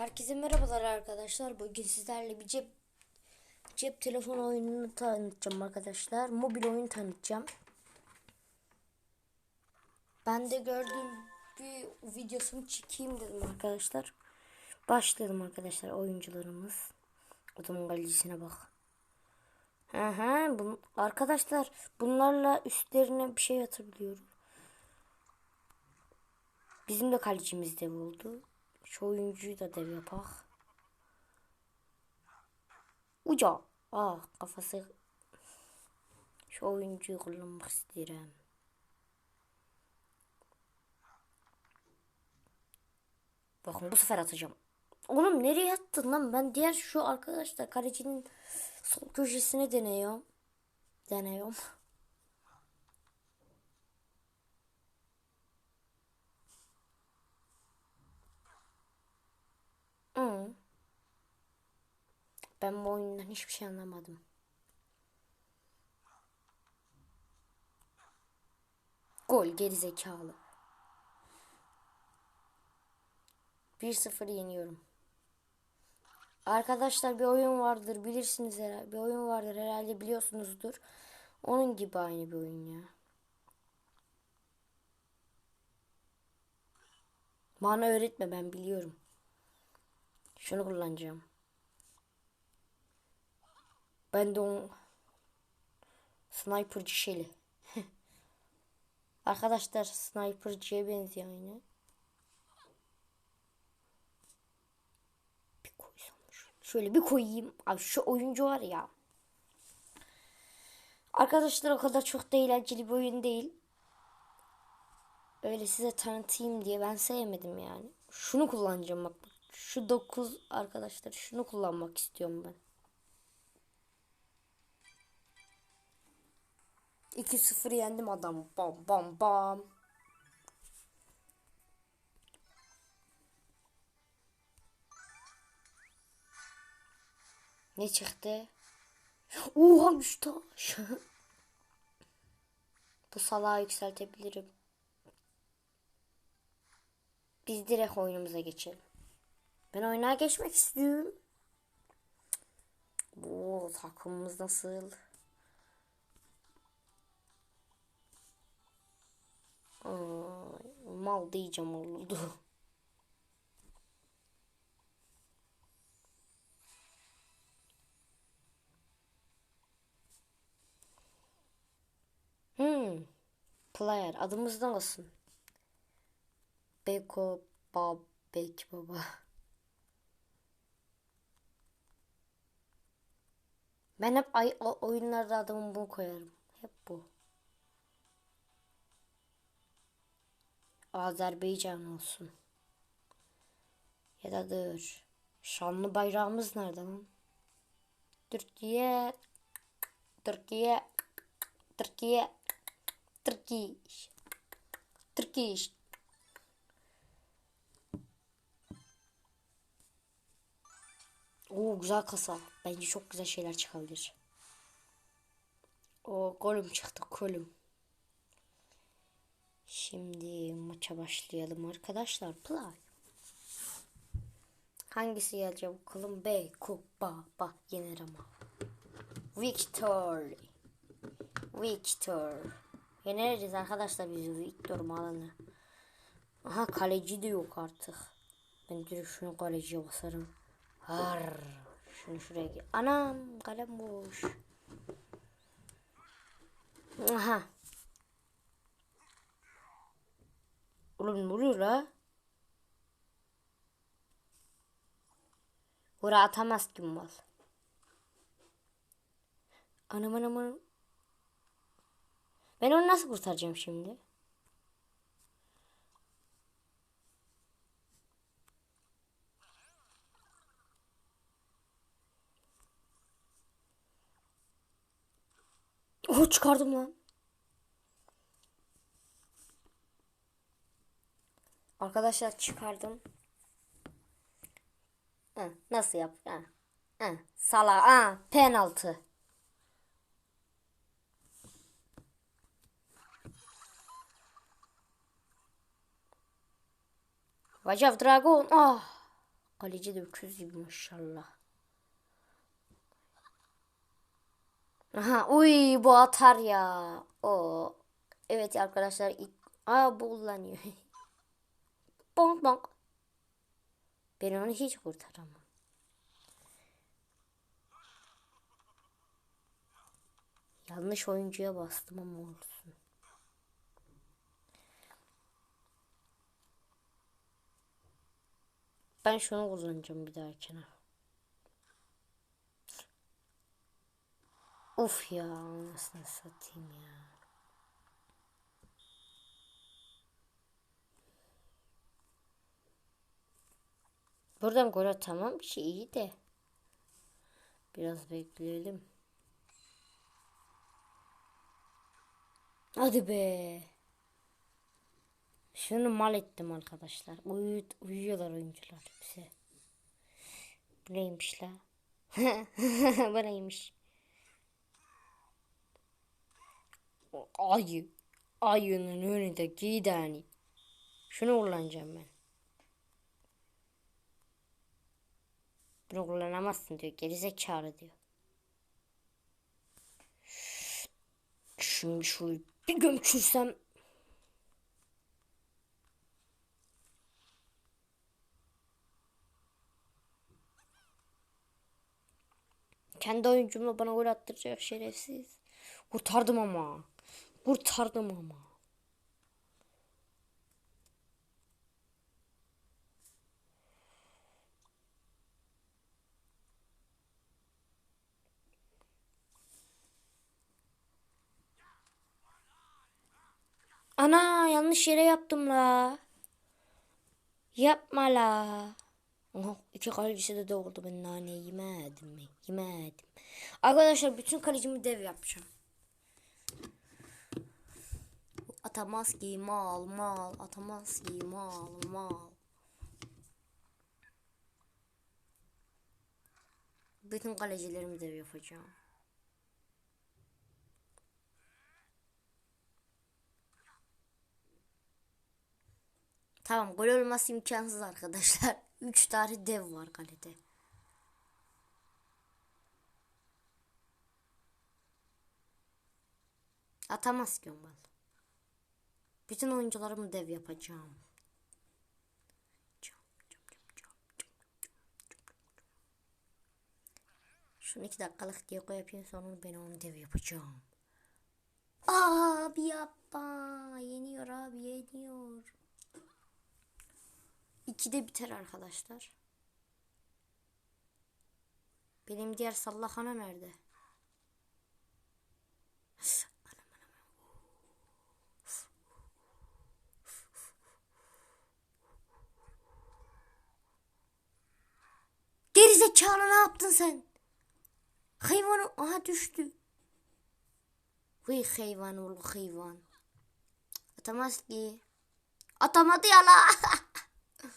Herkese merhabalar arkadaşlar. Bugün sizlerle bir cep cep telefon oyununu tanıtacağım arkadaşlar. Mobil oyun tanıtacağım. Ben de gördüğüm bir videosunu çekeyim dedim arkadaşlar. Başlayalım arkadaşlar oyuncularımız. Adamın galerisine bak. Aha, bun, arkadaşlar bunlarla üstlerine bir şey atabiliyorum. Bizim de kalecimiz dev oldu. Şu oyuncuyu da dev yapak. Uca. Ah kafası. Şu oyuncuyu kullanmak isterim. Bakın bu sefer atacağım. Oğlum nereye attın lan? Ben diğer şu arkadaşlar kalecinin sol köşesine deniyorum. Deniyorum. Hı. Ben bu oyundan hiçbir şey anlamadım. Gol geri zekalı. 1-0 yeniyorum. Arkadaşlar bir oyun vardır bilirsiniz herhalde. Bir oyun vardır herhalde biliyorsunuzdur. Onun gibi aynı bir oyun ya. Bana öğretme ben biliyorum. Şunu kullanacağım. Ben de o sniperci şeli. Arkadaşlar sniperciye benziyor aynı. Bir koysam. Şöyle bir koyayım. Abi şu oyuncu var ya. Arkadaşlar o kadar çok da eğlenceli bir oyun değil. Öyle size tanıtayım diye ben sevmedim yani. Şunu kullanacağım bak. Şu 9 arkadaşlar şunu kullanmak istiyorum ben. 2-0 yendim adam. Bam bam bam. Ne çıktı? Oha 3 taş. Bu salağı yükseltebilirim. Biz direkt oyunumuza geçelim. Ben oyuna geçmek istiyorum. Bu takımımız nasıl? Ay, mal diyeceğim oldu. Hmm. Player adımızdan olsun. Beko Bab Bek Baba. Ben hep ay, oyunlarda adımı bunu koyarım. Hep bu. Azerbaycan olsun. Ya da dur. Şanlı bayrağımız nerede lan? Türkiye. Türkiye. Türkiye. Türkiye. Türkiye. Oo güzel kasa. Bence çok güzel şeyler çıkabilir. O golüm çıktı golüm. Şimdi maça başlayalım arkadaşlar. Play. Hangisi gelecek bakalım? B, Kupa, ba, yener ama. Victor. Victor. Yeneriz arkadaşlar biz Victor malını. Aha kaleci de yok artık. Ben direkt şunu kaleciye basarım. Har. Şunu şuraya gel. Anam kalem boş. Aha. Oğlum ne oluyor la? Buraya atamaz ki mal. Anam anam anam. Ben onu nasıl kurtaracağım şimdi? Oh çıkardım lan. Arkadaşlar çıkardım. Ha, nasıl yap? Ha. Ha, sala. Ha, penaltı. Vacav Dragon. Ah. Kaleci de öküz gibi maşallah. Aha uy bu atar ya. O. Evet arkadaşlar ilk Aa bu kullanıyor. bonk bonk. Ben onu hiç kurtaramam. Yanlış oyuncuya bastım ama olsun. Ben şunu kullanacağım bir dahakine. Of ya nasıl satayım ya. Buradan gol tamam ki iyi de. Biraz bekleyelim. Hadi be. Şunu mal ettim arkadaşlar. Uyu, uyuyorlar oyuncular hepsi. Bu neymiş la? Bu neymiş? Ayı. Ayının önündeki idani. Şunu kullanacağım ben. Bunu kullanamazsın diyor. Gerizekalı diyor. Şimdi şöyle bir gömçürsem Kendi oyuncumla bana gol attıracak şerefsiz. Kurtardım ama. Kurtardım ama. Ana yanlış yere yaptım la. Yapma la. Aha, iki kalecisi de doğurdu ben nane yemedim mi? Yemedim. Arkadaşlar bütün kalecimi dev yapacağım. Atamaz ki mal mal atamaz ki mal mal. Bütün kalecilerimi dev yapacağım. Tamam gol olması imkansız arkadaşlar. 3 tane dev var kalede. Atamaz ki Ömer. Bütün oyuncularımı dev yapacağım. Şunu iki dakikalık diye yapayım sonra ben onu dev yapacağım. Abi yapma. Yeniyor abi yeniyor. İkide biter arkadaşlar. Benim diğer sallahana nerede? Gerizekalı ne yaptın sen? Hayvanı aha düştü. Vay hayvan oğlu hayvan. Atamaz ki. Atamadı ya la.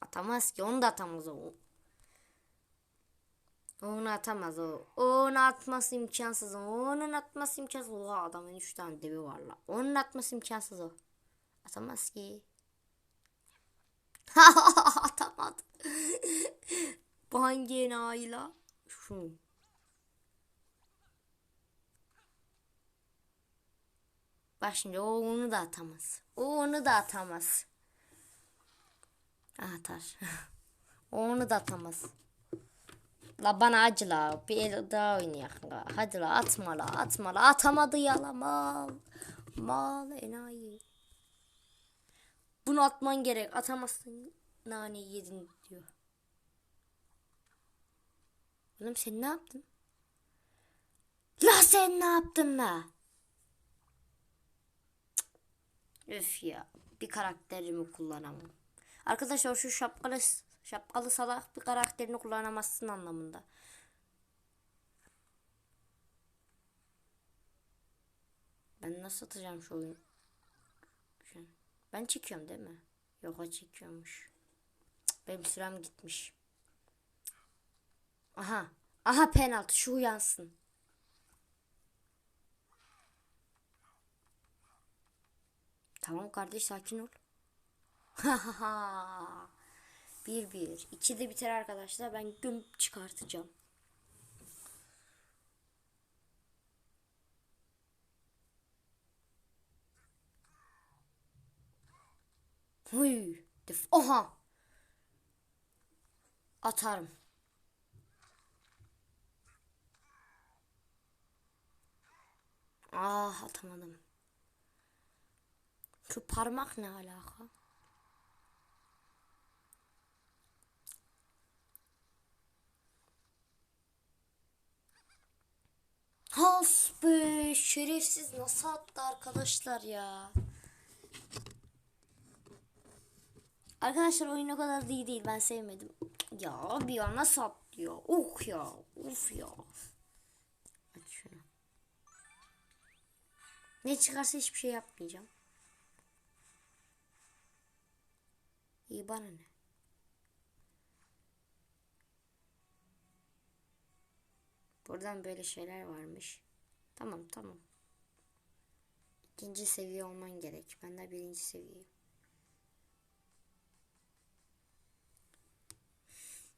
atamaz ki. Onu da atamaz o. Onu atamaz o. Onu atması imkansız. Onun atması imkansız. Oha adamın 3 tane devi var la. Onun atması imkansız o. Atamaz ki. Atamadı. Bu hangi enayi la? Şu. Bak şimdi o onu da atamaz. O onu da atamaz. Atar. o onu da atamaz. La bana acı la. Bir el daha oynayak la. Hadi la atma la atma la. Atamadı ya la mal. Mal enayi. Bunu atman gerek. Atamazsın. Nane yedin diyor. Oğlum sen ne yaptın? La sen ne yaptın la? Öf ya. Bir karakterimi kullanamam. Arkadaşlar şu şapkalı şapkalı salak bir karakterini kullanamazsın anlamında. Ben nasıl atacağım şu oyun? Ben çekiyorum değil mi? Yok o çekiyormuş. Benim sürem gitmiş. Aha. Aha penaltı şu uyansın. Tamam kardeş sakin ol. bir bir. İki de biter arkadaşlar. Ben güm çıkartacağım. Huy. Oha. Atarım. Ah atamadım. Şu parmak ne alaka? Has be şerefsiz nasıl attı arkadaşlar ya. Arkadaşlar oyun o kadar da iyi değil ben sevmedim. Ya abi ya nasıl attı ya. Oh ya of ya. Aç şunu. Ne çıkarsa hiçbir şey yapmayacağım. İyi bana ne? Buradan böyle şeyler varmış. Tamam tamam. İkinci seviye olman gerek. Ben de birinci seviyeyim.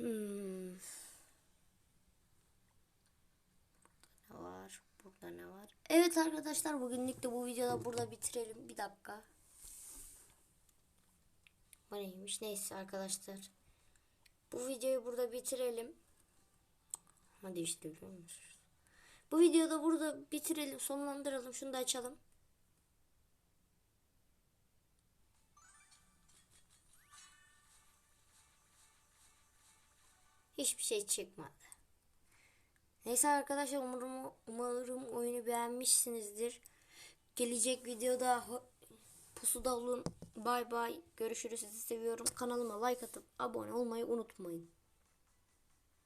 Ne var? Burada ne var? Evet arkadaşlar bugünlük de bu videoda burada bitirelim. Bir dakika. O neymiş? Neyse arkadaşlar. Bu videoyu burada bitirelim. Hadi işte biliyor musunuz? Bu videoda burada bitirelim, sonlandıralım. Şunu da açalım. Hiçbir şey çıkmadı. Neyse arkadaşlar umarım, umarım oyunu beğenmişsinizdir. Gelecek videoda pusuda olun. Bay bay. Görüşürüz. Sizi seviyorum. Kanalıma like atıp abone olmayı unutmayın.